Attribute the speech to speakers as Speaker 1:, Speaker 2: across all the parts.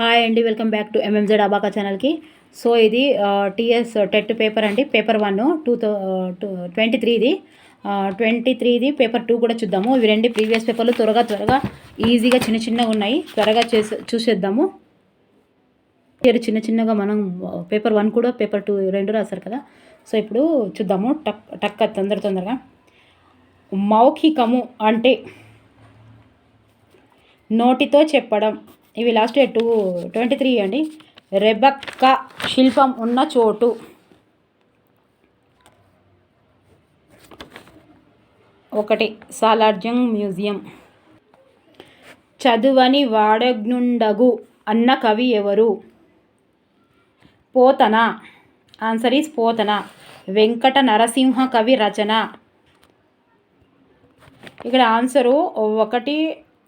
Speaker 1: Hi అండి welcome back to MMZ అబాకా ఛానల్కి. సో ఇది టీఎస్ టెట్ పేపర్ అండి పేపర్ వన్ టూ థౌ ట్వంటీ త్రీది ట్వంటీ త్రీది పేపర్ టూ కూడా చూద్దాము. ఇవి రెండు ప్రీవియస్ పేపర్లు త్వరగా త్వరగా ఈజీగా చిన్న చిన్నగా ఉన్నాయి. త్వరగా చేసే చూసేద్దాము. పేరు చిన్న చిన్నగా మనం పేపర్ వన్ కూడా పేపర్ టూ రెండు రాస్తారు కదా. సో ఇప్పుడు చూద్దాము టక్ టక్ తొందర తొందరగా. మౌఖికము అంటే నోటితో చెప్పడం. ఇవి last year two twenty three అండి. రెబక్క శిల్పం ఉన్న చోటు. ఒకటి సాలార్జంగ్ మ్యూజియం. చదువని వాడగ్నుండగు అన్న కవి ఎవరు? Pothana. Answer is Pothana. Venkata Narasimha కవి రచన. ఇక్కడ ఆన్సరు ఒకటి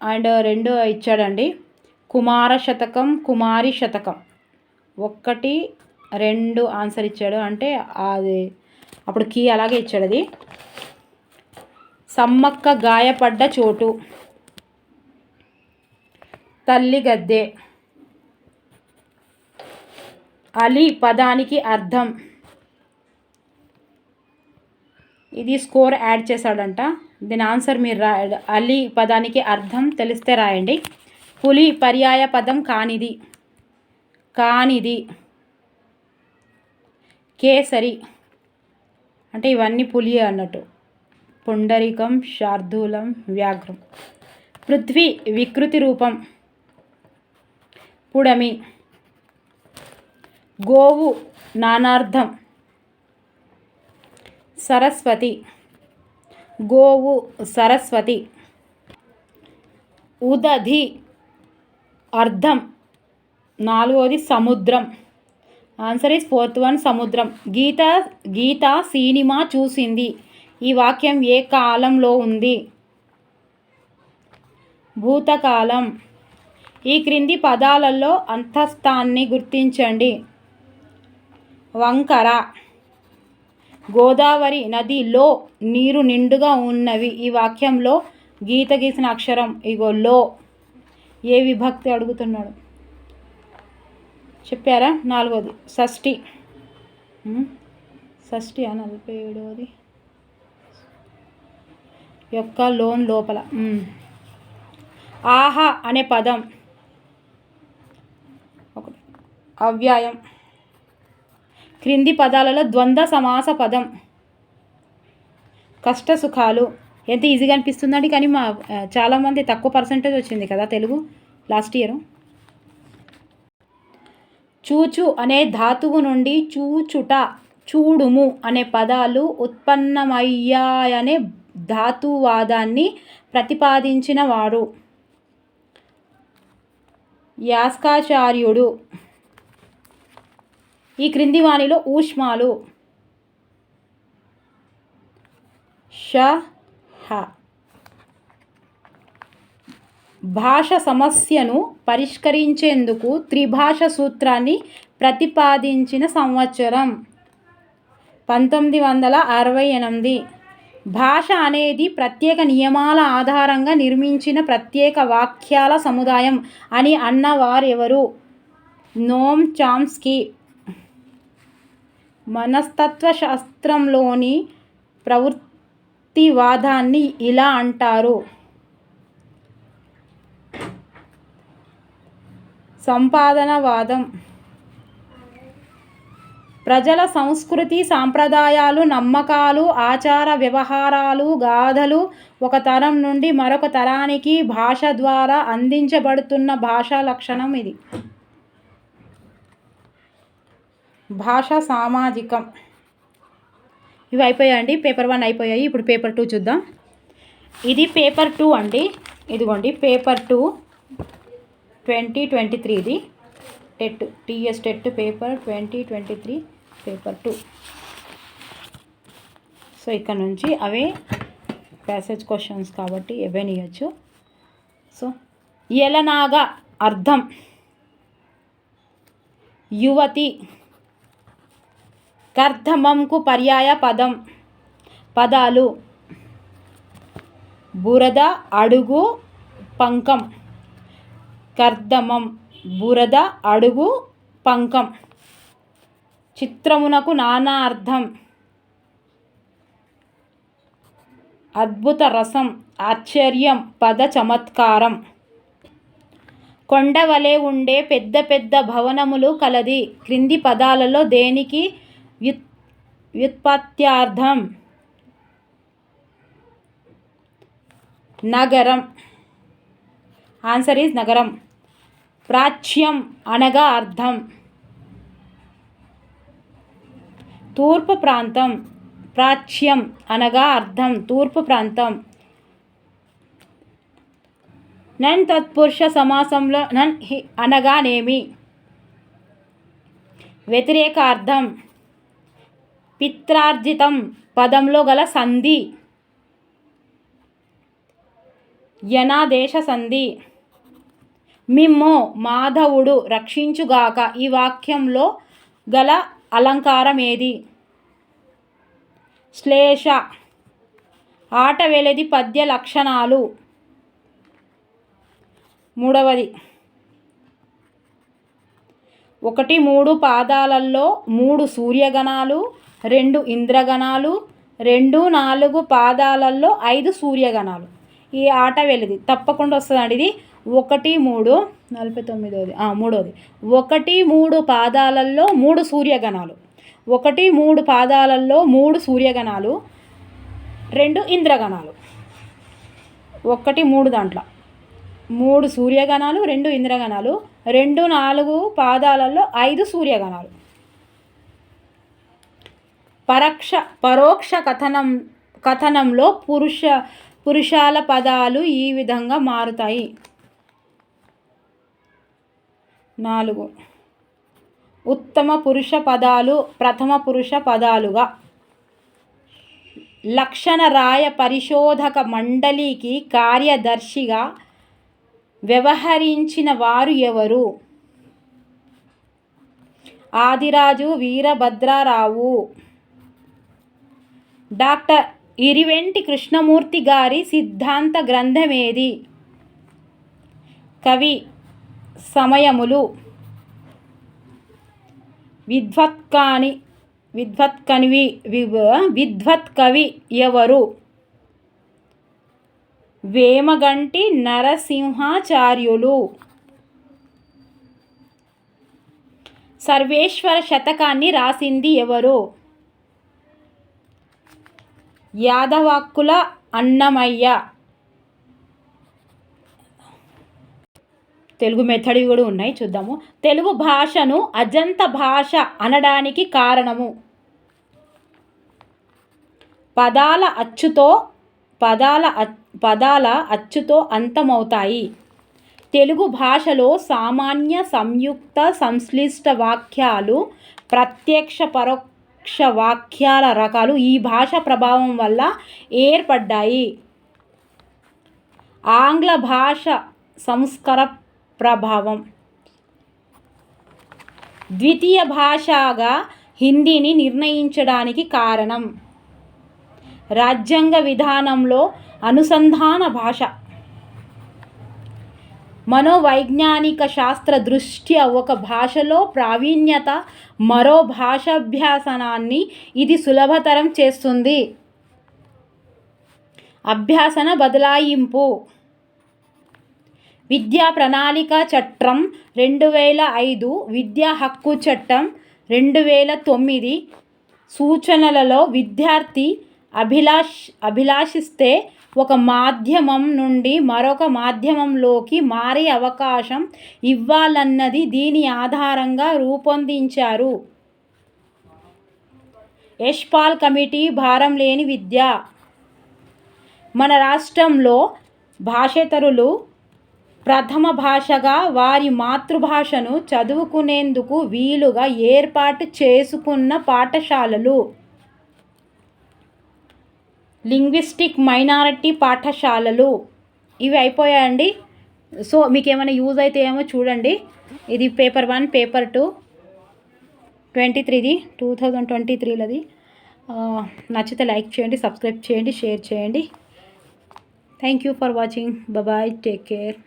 Speaker 1: అండ్ రెండు ఇచ్చాడండి. కుమార శతకం కుమారి శతకం. ఒక్కటి రెండు ఆన్సర్ ఇచ్చాడు. అంటే అది అప్పుడు కీ అలాగే ఇచ్చాడు అది. సమ్మక్క గాయపడ్డ చోటు. తల్లి గద్దె. అలీ పదానికి అర్థం. ఇది స్కోర్ యాడ్ చేశాడంట. దీని ఆన్సర్ మీరు రా అలీ పదానికి అర్థం తెలిస్తే రాయండి. పులి పర్యాయ పదం కానిది. కానిది. కేసరి. అంటే ఇవన్నీ పులి అన్నట్టు. పుండరికం శార్దూలం వ్యాఘ్రం. పృథ్వీ వికృతి రూపం. పుడమి. గోవు నానార్థం. సరస్వతి. గోవు సరస్వతి. ఉదధి. అర్థం నాలుగోది సముద్రం. ఆన్సర్ ఈస్ ఫోర్త్ వన్ సముద్రం. గీత గీత సినిమా చూసింది. ఈ వాక్యం ఏ కాలంలో ఉంది? భూతకాలం. ఈ క్రింది పదాలలో అంతస్థాన్ని గుర్తించండి. వంకర. గోదావరి నదిలో నీరు నిండుగా ఉన్నవి. ఈ వాక్యంలో గీత గీసిన అక్షరం ఇగో లో. ఏ విభక్తి అడుగుతున్నాడు? చెప్పారా? నాలుగోది. షష్ఠి. షష్ఠి నలభై ఏడవది యొక్క లోన్ లోపల. ఆహా అనే పదం. ఒకటి. అవ్యాయం. క్రింది పదాలలో ద్వంద్వ సమాస పదం. కష్ట సుఖాలు ఎంత ఈజీగా అనిపిస్తుందండి కానీ మా చాలామంది తక్కువ పర్సంటేజ్ వచ్చింది కదా తెలుగు లాస్ట్ ఇయర్. చూచు అనే ధాతువు నుండి చూచుట చూడుము అనే పదాలు ఉత్పన్నమయ్యాయనే ధాతువాదాన్ని ప్రతిపాదించిన వారు. యాస్కాచార్యుడు. ఈ క్రింది వాణిలో ఊష్మాలు. ష భాష. సమస్యను పరిష్కరించేందుకు త్రిభాష సూత్రాన్ని ప్రతిపాదించిన సంవత్సరం. పంతొమ్మిది వందల అరవై ఎనిమిది. భాష అనేది ప్రత్యేక నియమాల ఆధారంగా నిర్మించిన ప్రత్యేక వాక్యాల సముదాయం అని అన్నవారెవరు? నోమ్ చామ్స్కీ. మనస్తత్వశాస్త్రంలోని ప్రవృత్తి యుక్తివాదాన్ని ఇలా అంటారు. సంపాదనవాదం. ప్రజల సంస్కృతి సాంప్రదాయాలు నమ్మకాలు ఆచార వ్యవహారాలు గాథలు ఒక తరం నుండి మరొక తరానికి భాష ద్వారా అందించబడుతున్న భాషా లక్షణం ఇది. భాష సామాజికం. ఇవి అయిపోయాయండి. పేపర్ వన్ అయిపోయాయి. ఇప్పుడు పేపర్ టూ చూద్దాం. ఇది పేపర్ టూ అండి. ఇదిగోండి. Paper two twenty twenty త్రీది TET TS TET paper twenty twenty three paper two. So ఇక్కడ నుంచి అవే ప్యాసేజ్ క్వశ్చన్స్ కాబట్టి ఇవ్వనియచ్చు సో ఎలనాగా అర్థం. యువతి కర్ధమంకు పర్యాయ పదం పదాలు బురద అడుగు పంకం. కర్ధమం బురద అడుగు పంకం. చిత్రమునకు నానా అర్థం. అద్భుత రసం ఆశ్చర్యం పద చమత్కారం. కొండవలే ఉండే పెద్ద పెద్ద భవనములు కలది. క్రింది పదాలలో దేనికి వ్యుత్ వ్యుత్పత్త్యార్థం. నగరం. ఆన్సర్ ఈజ్ నగరం. ప్రాచ్యం అనగా అర్థం. తూర్పు ప్రాంతం. ప్రాచ్యం అనగా అర్థం. తూర్పు ప్రాంతం. నన్ తత్పురుష సమాసంలో నన్ హి అనగానేమి? వ్యతిరేక అర్థం. పిత్రార్జితం పదంలో గల సంధి. యనాదేశ సంధి మిమ్మో మాధవుడు రక్షించుగాక ఈ వాక్యంలో గల అలంకారం ఏది శ్లేష. ఆట వెలది పద్య లక్షణాలు. మూడవది. ఒకటి మూడు పాదాలలో మూడు సూర్యగణాలు రెండు ఇంద్రగణాలు రెండు నాలుగు పాదాలలో ఐదు సూర్యగణాలు. ఈ ఆట వెళ్ళింది. తప్పకుండా వస్తుందండి ఇది. ఒకటి మూడు నలభై తొమ్మిదోది. మూడోది. ఒకటి మూడు పాదాలలో మూడు సూర్యగణాలు. ఒకటి మూడు పాదాలలో మూడు సూర్యగణాలు. రెండు ఇంద్రగణాలు. ఒకటి మూడు దాంట్లో. మూడు సూర్యగణాలు రెండు ఇంద్రగణాలు. రెండు నాలుగు పాదాలలో ఐదు సూర్యగణాలు. పరక్ష పరోక్ష కథనం కథనంలో పురుష పురుషాల పదాలు ఈ విధంగా మారుతాయి. నాలుగు. ఉత్తమ పురుష పదాలు ప్రథమ పురుష పదాలుగా. లక్షణ రాయ పరిశోధక మండలికి కార్యదర్శిగా వ్యవహరించిన వారు ఎవరు? ఆదిరాజు వీరభద్రారావు. డాక్టర్ ఇరివెంటి కృష్ణమూర్తి గారి సిద్ధాంత గ్రంథమేది? కవి సమయములు విద్వత్కాని విద్వత్కనివి విద్వత్ కవి ఎవరు? వేమగంటి నరసింహాచార్యులు. సర్వేశ్వర శతకాన్ని రాసింది ఎవరు? యాదవాక్కుల అన్నమయ్య. తెలుగు మెథడి కూడా ఉన్నాయి చూద్దాము. తెలుగు భాషను అజంత భాష అనడానికి కారణము. పదాల అచ్చుతో పదాల పదాల అచ్చుతో అంతమవుతాయి. తెలుగు భాషలో సామాన్య సంయుక్త సంశ్లిష్ట వాక్యాలు ప్రత్యక్ష పరోక్ష వాక్యాల రకాలు ఈ భాష ప్రభావం వల్ల ఏర్పడ్డాయి. ఆంగ్ల భాష సంస్కర ప్రభావం. ద్వితీయ భాషగా హిందీని నిర్ణయించడానికి కారణం. రాజ్యాంగ విధానంలో అనుసంధాన భాష. మనోవైజ్ఞానిక శాస్త్ర దృష్ట్యా ఒక భాషలో ప్రావీణ్యత మరో భాషాభ్యాసనాన్ని ఇది సులభతరం చేస్తుంది. అభ్యాసన బదలాయింపు. విద్యా ప్రణాళిక చట్టం రెండు వేల ఐదు విద్యా హక్కు చట్టం రెండు వేల తొమ్మిది సూచనలలో విద్యార్థి అభిలాష్ అభిలాషిస్తే ఒక మాధ్యమం నుండి మరొక మాధ్యమంలోకి మారే అవకాశం ఇవ్వాలన్నది దీని ఆధారంగా రూపొందించారు. యష్పాల్ కమిటీ భారం లేని విద్య. మన రాష్ట్రంలో భాషేతరులు ప్రథమ భాషగా వారి మాతృభాషను చదువుకునేందుకు వీలుగా ఏర్పాటు చేసుకున్న పాఠశాలలు. లింగ్విస్టిక్ మైనారిటీ పాఠశాలలు. ఇవి అయిపోయాయండి. సో మీకు ఏమైనా యూజ్ అయితే ఏమో చూడండి. ఇది paper one paper two. Twenty త్రీది two thousand twenty త్రీలది. నచ్చితే లైక్ చేయండి సబ్స్క్రైబ్ చేయండి షేర్ చేయండి. Thank you for watching. Bye take care.